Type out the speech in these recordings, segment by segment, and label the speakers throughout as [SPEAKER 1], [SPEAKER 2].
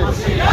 [SPEAKER 1] আছে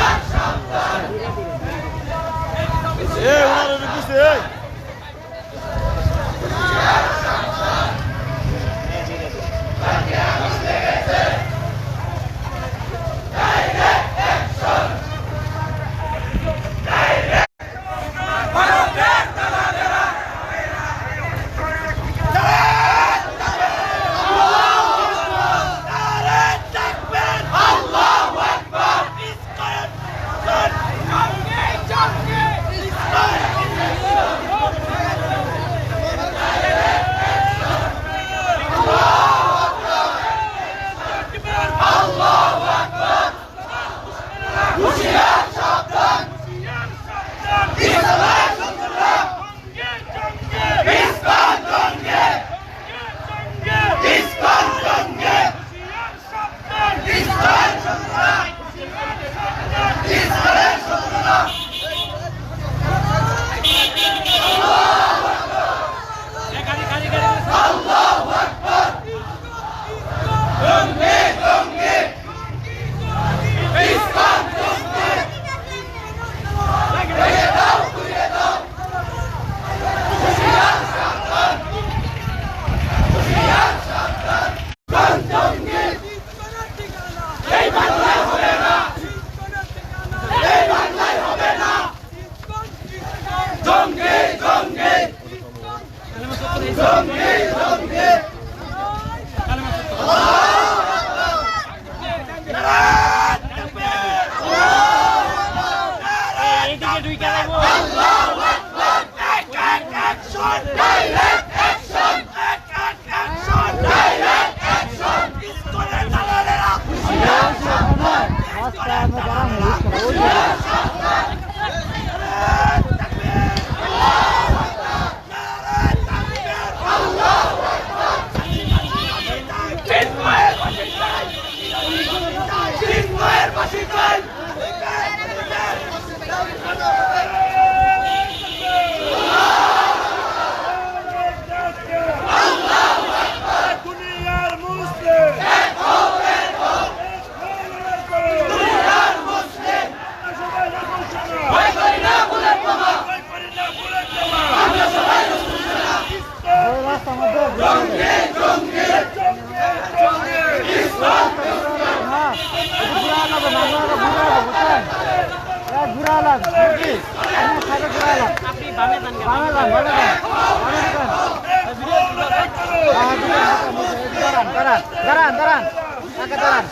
[SPEAKER 1] Some মুসলিম দুনিয়ার মুসলিম সবাই রাখুন সারা ভয় করি না বুলেট বোমা ভয় করি না বুলেট বোমা আমরা
[SPEAKER 2] Hey!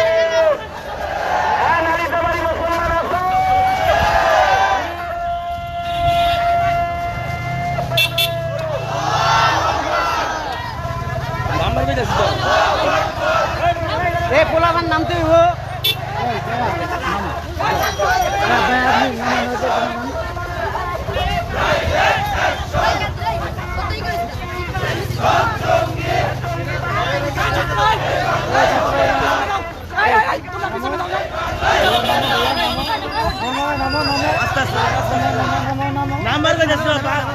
[SPEAKER 1] নাম্বার কে যাচ্ছে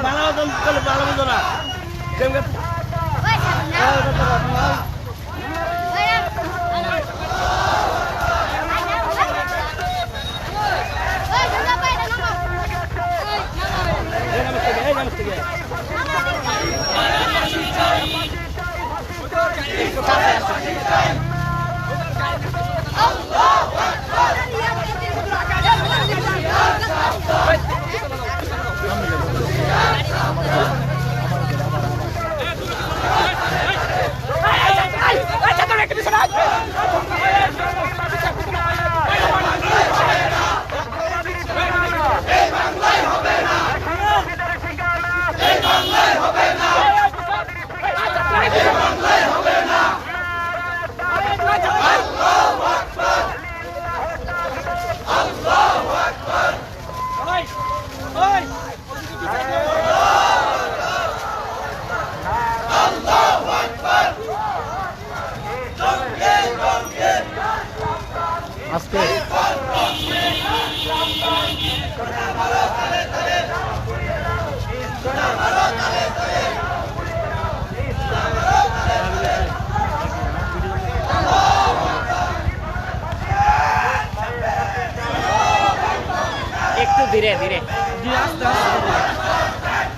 [SPEAKER 1] বালা করে বালা না।
[SPEAKER 3] আজকে
[SPEAKER 2] একটু ধীরে ধীরে।
[SPEAKER 3] আস্তে আস্তে আস্তে